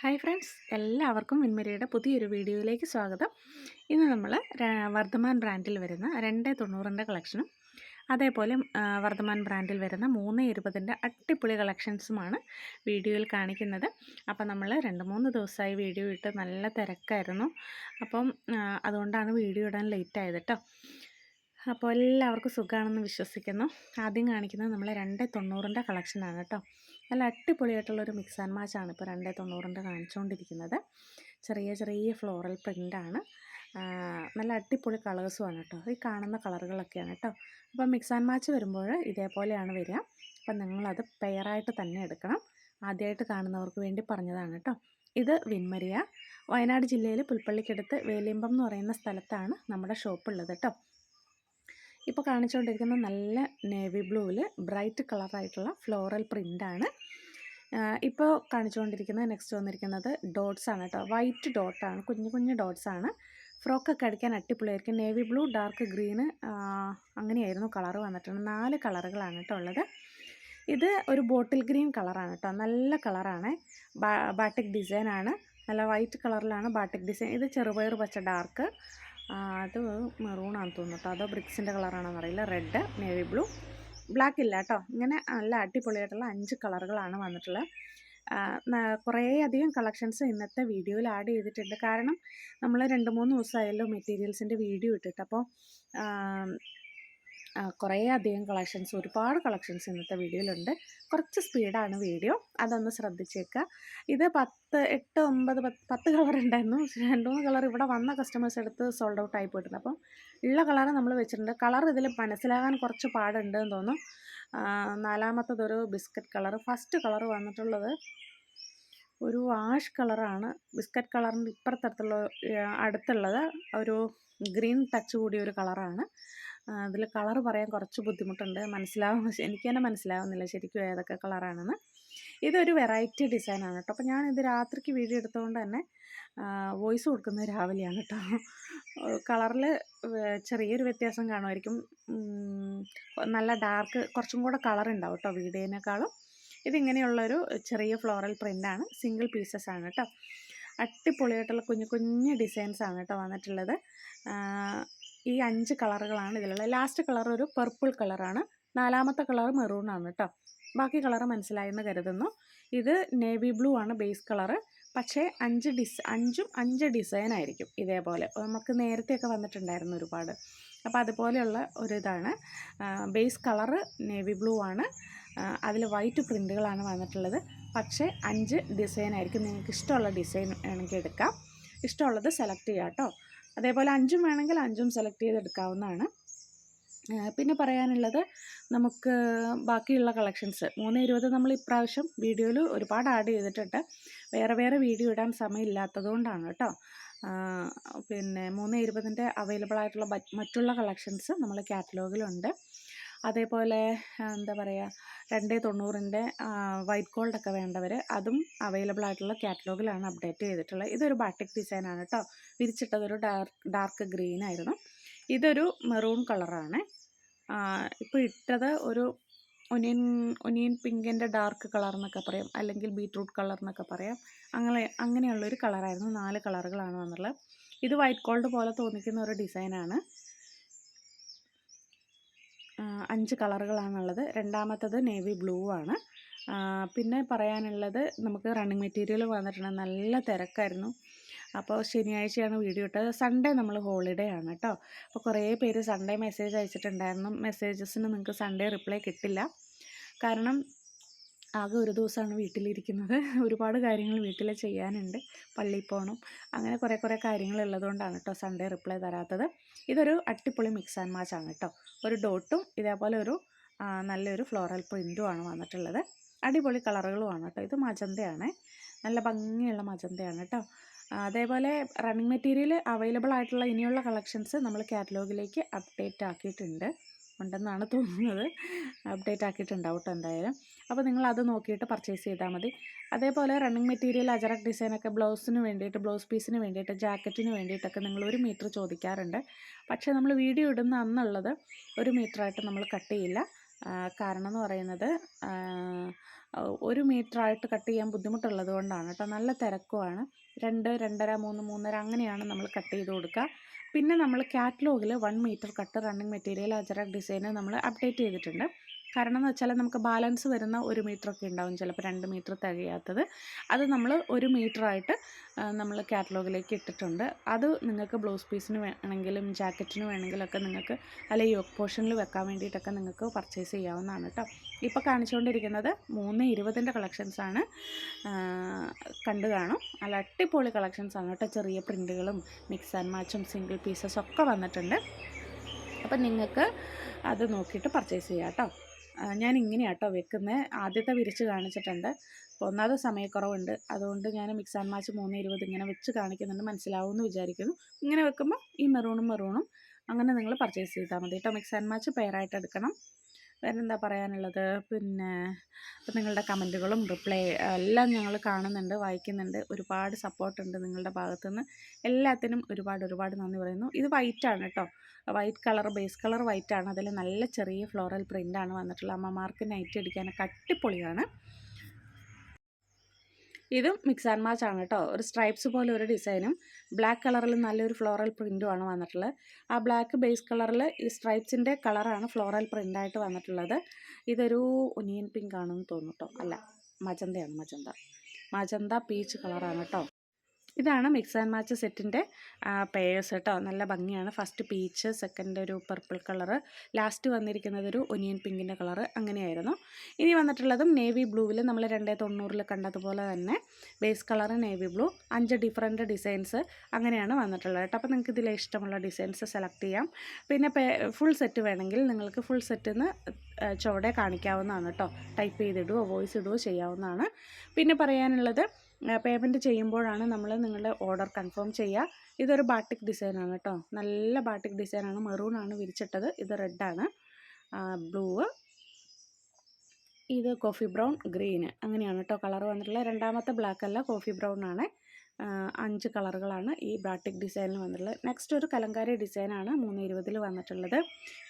Hi friends എല്ലാവർക്കും വിൻമരിയുടെ പുതിയൊരു വീഡിയോയിലേക്ക് സ്വാഗതം. ഇന്ന് നമ്മൾ വർദ്ധമാൻ ബ്രാൻഡിൽ വരുന്ന രണ്ട് തൊണ്ണൂറിന്റെ കളക്ഷനും അതേപോലെ വർദ്ധമാൻ ബ്രാൻഡിൽ വരുന്ന മൂന്ന് ഇരുപതിന്റെ അട്ടിപ്പൊളി കളക്ഷൻസുമാണ് വീഡിയോയിൽ കാണിക്കുന്നത്. അപ്പം നമ്മൾ രണ്ട് മൂന്ന് ദിവസമായി വീഡിയോ ഇട്ട് നല്ല തിരക്കായിരുന്നു. അപ്പം അതുകൊണ്ടാണ് വീഡിയോ ഇടാൻ ലേറ്റ് ആയത് കേട്ടോ അപ്പോൾ എല്ലാവർക്കും സുഖമാണെന്ന് വിശ്വസിക്കുന്നു. ആദ്യം കാണിക്കുന്നത് നമ്മൾ രണ്ട് തൊണ്ണൂറിന്റെ കളക്ഷനാണ് കേട്ടോ നല്ല അടിപൊളിയായിട്ടുള്ളൊരു മിക്സ് ആൻഡ് മാച്ചാണ് ഇപ്പോൾ രണ്ടേ തൊണ്ണൂറിന്റെ കാണിച്ചുകൊണ്ടിരിക്കുന്നത് ചെറിയ ചെറിയ ഫ്ലോറൽ പ്രിന്റാണ് നല്ല അടിപൊളി കളേഴ്സുമാണ് കേട്ടോ ഈ കാണുന്ന കളറുകളൊക്കെയാണ് കേട്ടോ അപ്പോൾ മിക്സ് ആൻഡ് മാച്ച് വരുമ്പോൾ ഇതേപോലെയാണ് വരിക. അപ്പം നിങ്ങളത് പെയറായിട്ട് തന്നെ എടുക്കണം. ആദ്യമായിട്ട് കാണുന്നവർക്ക് വേണ്ടി പറഞ്ഞതാണ് കേട്ടോ ഇത് വിൻമരിയ. വയനാട് ജില്ലയിൽ പുൽപ്പള്ളിക്കടുത്ത് വേലിയമ്പം എന്ന് പറയുന്ന സ്ഥലത്താണ് നമ്മുടെ ഷോപ്പ് ഉള്ളത് കേട്ടോ ഇപ്പോൾ കാണിച്ചുകൊണ്ടിരിക്കുന്ന നല്ല നേവി ബ്ലൂവിൽ ബ്രൈറ്റ് കളറായിട്ടുള്ള ഫ്ലോറൽ പ്രിന്റാണ് ഇപ്പോൾ കാണിച്ചുകൊണ്ടിരിക്കുന്നത് നെക്സ്റ്റ് വന്നിരിക്കുന്നത് ഡോട്ട്സ് ആണ് കേട്ടോ വൈറ്റ് ഡോട്ടാണ് കുഞ്ഞു കുഞ്ഞു ഡോട്ട്സ് ആണ്. ഫ്രോക്കൊക്കെ അടിക്കാൻ അടിപൊളിയായിരിക്കും. നേവി ബ്ലൂ ഡാർക്ക് ഗ്രീന് അങ്ങനെയായിരുന്നു കളർ വന്നിട്ടുണ്ട് നാല് കളറുകളാണ് കേട്ടോ ഉള്ളത്. ഇത് ഒരു ബോട്ടിൽ ഗ്രീൻ കളറാണ് കേട്ടോ നല്ല കളറാണ് ബാട്ടിക് ഡിസൈനാണ് നല്ല വൈറ്റ് കളറിലാണ് ബാട്ടിക് ഡിസൈൻ ഇത് ചെറുപയർ പച്ച ഡാർക്ക് അത് മെറൂണാന്ന് തോന്നുന്നു കേട്ടോ. അതോ ബ്രിക്സിന്റെ കളറാണെന്ന് അറിയില്ല. റെഡ് നേവി ബ്ലൂ ബ്ലാക്ക് ഇല്ല കേട്ടോ. ഇങ്ങനെ നല്ല അടിപൊളിയായിട്ടുള്ള അഞ്ച് കളറുകളാണ് വന്നിട്ടുള്ളത്. കുറേയധികം കളക്ഷൻസ് ഇന്നത്തെ വീഡിയോയിൽ ആഡ് ചെയ്തിട്ടുണ്ട്. കാരണം നമ്മൾ രണ്ട് മൂന്ന് ദിവസമായല്ലോ മെറ്റീരിയൽസിന്റെ വീഡിയോ ഇട്ടിട്ട്. അപ്പോൾ കുറേ അധികം കളക്ഷൻസ് ഒരുപാട് കളക്ഷൻസ് ഇന്നത്തെ വീഡിയോയിലുണ്ട്. കുറച്ച് സ്പീഡാണ് വീഡിയോ. അതൊന്ന് ശ്രദ്ധിച്ചേക്കുക. ഇത് പത്ത് എട്ട് ഒമ്പത് പത്ത് കളർ ഉണ്ടായിരുന്നു. രണ്ട് മൂന്ന് കളർ ഇവിടെ വന്ന കസ്റ്റമേഴ്സ് എടുത്ത് സോൾഡ് ഔട്ട് ആയി പോയിട്ടുണ്ട്. അപ്പം ഉള്ള കളർ നമ്മൾ വെച്ചിട്ടുണ്ട്. കളർ ഇതിൽ മനസ്സിലാകാൻ കുറച്ച് പാടുണ്ട് എന്ന് തോന്നുന്നു നാലാമത്തതൊരു ബിസ്ക്കറ്റ് കളർ. ഫസ്റ്റ് കളർ വന്നിട്ടുള്ളത് ഒരു വാഷ് കളറാണ് ബിസ്ക്കറ്റ് കളറിന്റെ ഇപ്പുറത്തടുത്തുള്ള അടുത്തുള്ളത് ഒരു ഗ്രീൻ ടച്ച് കൂടിയ ഒരു കളറാണ് അതിൽ കളർ പറയാൻ കുറച്ച് ബുദ്ധിമുട്ടുണ്ട്. മനസ്സിലാവും എനിക്ക് തന്നെ മനസ്സിലാവുന്നില്ല ശരിക്കും ഏതൊക്കെ കളറാണെന്ന്. ഇതൊരു വെറൈറ്റി ഡിസൈനാണ് കേട്ടോ. അപ്പോൾ ഞാനിത് രാത്രിക്ക് വീഡിയോ എടുത്തുകൊണ്ട് തന്നെ വോയിസ് കൊടുക്കുന്നത് രാവിലെയാണ് കേട്ടോ. കളറിൽ ചെറിയൊരു വ്യത്യാസം കാണുമായിരിക്കും. നല്ല ഡാർക്ക് കുറച്ചും കൂടെ കളർ ഉണ്ടാവും കേട്ടോ വീഡിയോനേക്കാളും ഇതിങ്ങനെയുള്ളൊരു ചെറിയ ഫ്ലോറൽ പ്രിന്റാണ് സിംഗിൾ പീസസ് ആണ് കേട്ടോ. അടിപൊളിയായിട്ടുള്ള കുഞ്ഞു കുഞ്ഞു ഡിസൈൻസ് ആണ് കേട്ടോ വന്നിട്ടുള്ളത്. ഈ അഞ്ച് കളറുകളാണ് ഇതിലുള്ളത്. ലാസ്റ്റ് കളർ ഒരു പർപ്പിൾ കളറാണ്. നാലാമത്തെ കളർ മെറൂൺ ആണ് കേട്ടോ. ബാക്കി കളർ മനസ്സിലായെന്ന് കരുതുന്നു. ഇത് നേവി ബ്ലൂ ആണ് ബേസ് കളറ്. പക്ഷേ അഞ്ച് ഡിസ് അഞ്ചും അഞ്ച് ഡിസൈൻ ആയിരിക്കും ഇതേപോലെ. നമുക്ക് നേരത്തെയൊക്കെ വന്നിട്ടുണ്ടായിരുന്നു ഒരുപാട്. അപ്പോൾ അതുപോലെയുള്ള ഒരു ഇതാണ്. ബേസ് കളറ് നേവി ബ്ലൂ ആണ്. അതിൽ വൈറ്റ് പ്രിന്റുകളാണ് വന്നിട്ടുള്ളത്. പക്ഷേ അഞ്ച് ഡിസൈൻ ആയിരിക്കും. നിങ്ങൾക്ക് ഇഷ്ടമുള്ള ഡിസൈൻ വേണമെങ്കിൽ എടുക്കാം. ഇഷ്ടമുള്ളത് സെലക്ട് ചെയ്യാം കേട്ടോ. അതേപോലെ അഞ്ചും വേണമെങ്കിൽ അഞ്ചും സെലക്ട് ചെയ്തെടുക്കാവുന്നതാണ്. പിന്നെ പറയാനുള്ളത് നമുക്ക് ബാക്കിയുള്ള കളക്ഷൻസ് മൂന്ന് ഇരുപത് നമ്മൾ ഇപ്രാവശ്യം വീഡിയോയിൽ ഒരുപാട് ആഡ് ചെയ്തിട്ടുണ്ട്. വേറെ വേറെ വീഡിയോ ഇടാൻ സമയമില്ലാത്തതുകൊണ്ടാണ് കേട്ടോ. പിന്നെ മൂന്ന് ഇരുപതിന്റെ അവൈലബിൾ ആയിട്ടുള്ള മറ്റുള്ള കളക്ഷൻസ് നമ്മൾ കാറ്റലോഗിലുണ്ട് അതേപോലെ എന്താ പറയുക രണ്ട് തൊണ്ണൂറിന്റെ വൈറ്റ് ഗോൾഡൊക്കെ വേണ്ടവർ അതും അവൈലബിൾ ആയിട്ടുള്ള കാറ്റലോഗിലാണ് അപ്ഡേറ്റ് ചെയ്തിട്ടുള്ളത്. ഇതൊരു ബാട്ടിക് ഡിസൈനാണ് കേട്ടോ വിരിച്ചിട്ടതൊരു ഡാർക്ക് ഡാർക്ക് ഗ്രീൻ ആയിരുന്നു ഇതൊരു മെറൂൺ കളറാണ്. ഇപ്പോൾ ഇട്ടത് ഒരു ഒനിയൻ ഒനിയൻ പിങ്കിന്റെ ഡാർക്ക് കളർ എന്നൊക്കെ പറയാം അല്ലെങ്കിൽ ബീട്രൂട്ട് കളർ എന്നൊക്കെ പറയാം. അങ്ങനെ അങ്ങനെയുള്ളൊരു കളറായിരുന്നു. നാല് കളറുകളാണ് വന്നുള്ളത് ഇത് വൈറ്റ് ഗോൾഡ് പോലെ തോന്നിക്കുന്ന ഒരു ഡിസൈനാണ്. അഞ്ച് കളറുകളാണുള്ളത്. രണ്ടാമത്തത് നേവി ബ്ലൂ ആണ്. പിന്നെ പറയാനുള്ളത് നമുക്ക് റണ്ണിങ് മെറ്റീരിയൽ വന്നിട്ടുണ്ട്. നല്ല തിരക്കായിരുന്നു. അപ്പോൾ ശനിയാഴ്ചയാണ് വീഡിയോ ഇട്ടത്. സൺഡേ നമ്മൾ ഹോളിഡേ ആണ് കേട്ടോ. അപ്പോൾ കുറേ പേര് സൺഡേ മെസ്സേജ് അയച്ചിട്ടുണ്ടായിരുന്നു. മെസ്സേജസിന് നിങ്ങൾക്ക് സൺഡേ റിപ്ലൈ കിട്ടില്ല. കാരണം ആകെ ഒരു ദിവസമാണ് വീട്ടിലിരിക്കുന്നത്. ഒരുപാട് കാര്യങ്ങൾ വീട്ടിൽ ചെയ്യാനുണ്ട്. പള്ളിയിൽ പോകണം അങ്ങനെ കുറേ കുറേ കാര്യങ്ങൾ ഉള്ളതുകൊണ്ടാണ് കേട്ടോ സൺഡേ റിപ്ലൈ തരാത്തത്. ഇതൊരു അട്ടിപ്പൊളി മിക്സ് ആൻഡ് മാച്ച് ആണ് കേട്ടോ ഒരു ഡോട്ടും ഇതേപോലെ ഒരു നല്ലൊരു ഫ്ലോറൽ പ്രിന്റുമാണ് വന്നിട്ടുള്ളത്. അടിപൊളി കളറുകളുമാണ് കേട്ടോ ഇത് മജന്തയാണ്. നല്ല ഭംഗിയുള്ള മജന്തയാണ് കേട്ടോ അതേപോലെ റണ്ണിങ് മെറ്റീരിയൽ അവൈലബിൾ ആയിട്ടുള്ള ഇനിയുള്ള കളക്ഷൻസ് നമ്മൾ കാറ്റലോഗിലേക്ക് അപ്ഡേറ്റ് ആക്കിയിട്ടുണ്ട്. ഉണ്ടെന്നാണ് തോന്നുന്നത്. അപ്ഡേറ്റ് ആക്കിയിട്ടുണ്ടാവും കേട്ടോ എന്തായാലും. അപ്പോൾ നിങ്ങൾ അത് നോക്കിയിട്ട് പർച്ചേസ് ചെയ്താൽ മതി. അതേപോലെ റണ്ണിങ് മെറ്റീരിയൽ അജറക് ഡിസൈനൊക്കെ ബ്ലൗസിന് വേണ്ടിയിട്ട് ബ്ലൗസ് പീസിന് വേണ്ടിയിട്ട് ജാക്കറ്റിന് വേണ്ടിയിട്ടൊക്കെ നിങ്ങൾ ഒരു മീറ്റർ ചോദിക്കാറുണ്ട്. പക്ഷേ നമ്മൾ വീഡിയോ ഇടുന്ന അന്നുള്ളത് ഒരു മീറ്ററായിട്ട് നമ്മൾ കട്ട് ചെയ്യില്ല. കാരണം എന്ന് പറയുന്നത് ഒരു മീറ്ററായിട്ട് കട്ട് ചെയ്യാൻ ബുദ്ധിമുട്ടുള്ളത് കൊണ്ടാണ് കേട്ടോ. നല്ല തിരക്കുമാണ് രണ്ട് രണ്ടര മൂന്ന് മൂന്നര അങ്ങനെയാണ് നമ്മൾ കട്ട് ചെയ്ത് കൊടുക്കുക. പിന്നെ നമ്മൾ കാറ്റലോഗിൽ one metre cut running material ajrak design നമ്മൾ അപ്ഡേറ്റ് ചെയ്തിട്ടുണ്ട്. കാരണം എന്ന് വെച്ചാൽ നമുക്ക് ബാലൻസ് വരുന്ന ഒരു മീറ്ററൊക്കെ ഉണ്ടാവും ചിലപ്പോൾ രണ്ട് മീറ്റർ തികയാത്തത്. അത് നമ്മൾ ഒരു മീറ്ററായിട്ട് നമ്മൾ കാറ്റലോഗിലേക്ക് ഇട്ടിട്ടുണ്ട്. അത് നിങ്ങൾക്ക് ബ്ലൗസ് പീസിന് വേണമെങ്കിലും ജാക്കറ്റിന് വേണമെങ്കിലൊക്കെ നിങ്ങൾക്ക് അല്ലെങ്കിൽ യോക്ക് പോർഷനിൽ വെക്കാൻ വേണ്ടിയിട്ടൊക്കെ നിങ്ങൾക്ക് പർച്ചേസ് ചെയ്യാവുന്നതാണ് കേട്ടോ. ഇപ്പോൾ കാണിച്ചുകൊണ്ടിരിക്കുന്നത് മൂന്ന് ഇരുപതിന്റെ കളക്ഷൻസാണ് കണ്ടു കാണും. അല്ല അടിപൊളി കളക്ഷൻസാണ് കേട്ടോ. ചെറിയ പ്രിന്റുകളും മിക്സ് ആൻഡ് മാച്ചും സിംഗിൾ പീസസ് ഒക്കെ വന്നിട്ടുണ്ട്. അപ്പം നിങ്ങൾക്ക് അത് നോക്കിയിട്ട് പർച്ചേസ് ചെയ്യാം കേട്ടോ. ഞാൻ ഇങ്ങനെയാണ് കേട്ടോ വെക്കുന്നത് ആദ്യത്തെ വിരിച്ച് കാണിച്ചിട്ടുണ്ട്. ഒന്നാമത് സമയക്കുറവുണ്ട്. അതുകൊണ്ട് ഞാൻ മിക്സ് ആൻഡ് മാച്ച് മൂന്ന് ഇരുപത് ഇങ്ങനെ വെച്ച് കാണിക്കുന്നുണ്ട്. മനസ്സിലാവുമെന്ന് വിചാരിക്കുന്നു. ഇങ്ങനെ വെക്കുമ്പോൾ ഈ മെറൂണും മെറൂണും അങ്ങനെ നിങ്ങൾ പർച്ചേസ് ചെയ്താൽ മതി. കേട്ടോ മിക്സ് ആൻഡ് മാച്ച് പെയറായിട്ട് എടുക്കണം. വേറെ എന്താ പറയാനുള്ളത്? പിന്നെ ഇപ്പം നിങ്ങളുടെ കമന്റുകളും റിപ്ലൈ എല്ലാം ഞങ്ങൾ കാണുന്നുണ്ട് വായിക്കുന്നുണ്ട്. ഒരുപാട് സപ്പോർട്ടുണ്ട് നിങ്ങളുടെ ഭാഗത്തുനിന്ന്. എല്ലാത്തിനും ഒരുപാട് ഒരുപാട് നന്ദി പറയുന്നു. ഇത് വൈറ്റാണ് കേട്ടോ. White colour base colour white ആണ് അതിൽ നല്ല ചെറിയ ഫ്ലോറൽ പ്രിന്റാണ് വന്നിട്ടുള്ളത്. അമ്മമാർക്ക് നൈറ്റ് അടിക്കാൻ അടിപൊളിയാണ്. ഇതും മിക്സ് ആൻഡ് മാച്ച് ആണ് കേട്ടോ ഒരു സ്ട്രൈപ്സ് പോലെ ഒരു ഡിസൈനും ബ്ലാക്ക് കളറിൽ നല്ലൊരു ഫ്ലോറൽ പ്രിന്റും ആണ് വന്നിട്ടുള്ളത്. ആ ബ്ലാക്ക് ബേസ് കളറിൽ ഈ സ്ട്രൈപ്സിന്റെ കളറാണ് ഫ്ലോറൽ പ്രിന്റായിട്ട് വന്നിട്ടുള്ളത്. ഇതൊരു ഒനിയൻ പിങ്ക് ആണെന്ന് തോന്നുന്നു അല്ല മജന്തയാണ് മജന്ത മജന്ത പീച്ച് കളറാണ് കേട്ടോ ഇതാണ് മിക്സ് ആൻഡ് മാച്ച് സെറ്റിന്റെ പേയേഴ്സ് കേട്ടോ. നല്ല ഭംഗിയാണ്. ഫസ്റ്റ് പീച്ച് സെക്കൻഡ് ഒരു പർപ്പിൾ കളറ് ലാസ്റ്റ് വന്നിരിക്കുന്നത് ഒരു ഒനിയൻ പിങ്കിന്റെ കളറ് അങ്ങനെയായിരുന്നു. ഇനി വന്നിട്ടുള്ളതും നേവി ബ്ലൂവിൽ നമ്മൾ രണ്ടേ തൊണ്ണൂറിൽ കണ്ടതുപോലെ തന്നെ ബേസ് കളറ് നേവി ബ്ലൂ അഞ്ച് ഡിഫറെന്റ് ഡിസൈൻസ് അങ്ങനെയാണ് വന്നിട്ടുള്ളത് കേട്ടോ. അപ്പോൾ നിങ്ങൾക്ക് ഇതിലെ ഇഷ്ടമുള്ള ഡിസൈൻസ് സെലക്ട് ചെയ്യാം. പിന്നെ ഫുൾ സെറ്റ് വേണമെങ്കിൽ നിങ്ങൾക്ക് ഫുൾ സെറ്റ് നിന്ന് ചുവടെ കാണിക്കാവുന്നതാണ് കേട്ടോ. ടൈപ്പ് ചെയ്തിടുകയോ വോയിസ് ഇടുകയോ ചെയ്യാവുന്നതാണ്. പിന്നെ പറയാനുള്ളത് പേയ്മെന്റ് ചെയ്യുമ്പോഴാണ് നമ്മൾ നിങ്ങളുടെ ഓർഡർ കൺഫേം ചെയ്യുക. ഇതൊരു ബാട്ടിക് ഡിസൈനാണ് കേട്ടോ. നല്ല ബാട്ടിക് ഡിസൈനാണ് മെറൂണാണ് വിരിച്ചിട്ടത്. ഇത് റെഡാണ് ബ്ലൂ ഇത് കോഫി ബ്രൗൺ ഗ്രീന് അങ്ങനെയാണ് കേട്ടോ കളർ വന്നിട്ടുള്ളത്. രണ്ടാമത്തെ ബ്ലാക്ക് അല്ല കോഫി ബ്രൗൺ ആണ്. അഞ്ച് കളറുകളാണ് ഈ ബാട്ടിക് ഡിസൈനിൽ വന്നിട്ടുള്ളത്. നെക്സ്റ്റ് ഒരു കലങ്കാരി ഡിസൈനാണ് മൂന്ന് ഇരുപതിൽ വന്നിട്ടുള്ളത്.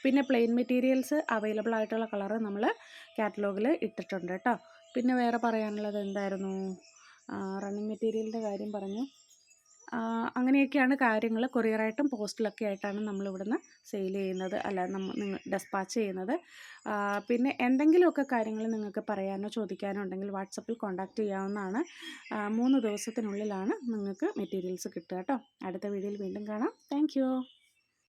പിന്നെ പ്ലെയിൻ മെറ്റീരിയൽസ് അവൈലബിൾ ആയിട്ടുള്ള കളറ് നമ്മൾ കാറ്റലോഗിൽ ഇട്ടിട്ടുണ്ട് കേട്ടോ. പിന്നെ വേറെ പറയാനുള്ളത് എന്തായിരുന്നു? റണ്ണിങ് മെറ്റീരിയലിന്റെ കാര്യം പറഞ്ഞു. അങ്ങനെയൊക്കെയാണ് കാര്യങ്ങൾ കൊറിയറായിട്ടും പോസ്റ്റിലൊക്കെ ആയിട്ടാണ് നമ്മളിവിടുന്ന് സെയിൽ ചെയ്യുന്നത്. അല്ല നമ്മൾ നിങ്ങൾ ഡെസ്പാച്ച് ചെയ്യുന്നത്. പിന്നെ എന്തെങ്കിലുമൊക്കെ കാര്യങ്ങൾ നിങ്ങൾക്ക് പറയാനോ ചോദിക്കാനോ ഉണ്ടെങ്കിൽ വാട്സപ്പിൽ കോൺടാക്റ്റ് ചെയ്യാവുന്നതാണ്. മൂന്ന് ദിവസത്തിനുള്ളിലാണ് നിങ്ങൾക്ക് മെറ്റീരിയൽസ് കിട്ടുക കേട്ടോ. അടുത്ത വീഡിയോയിൽ വീണ്ടും കാണാം. താങ്ക്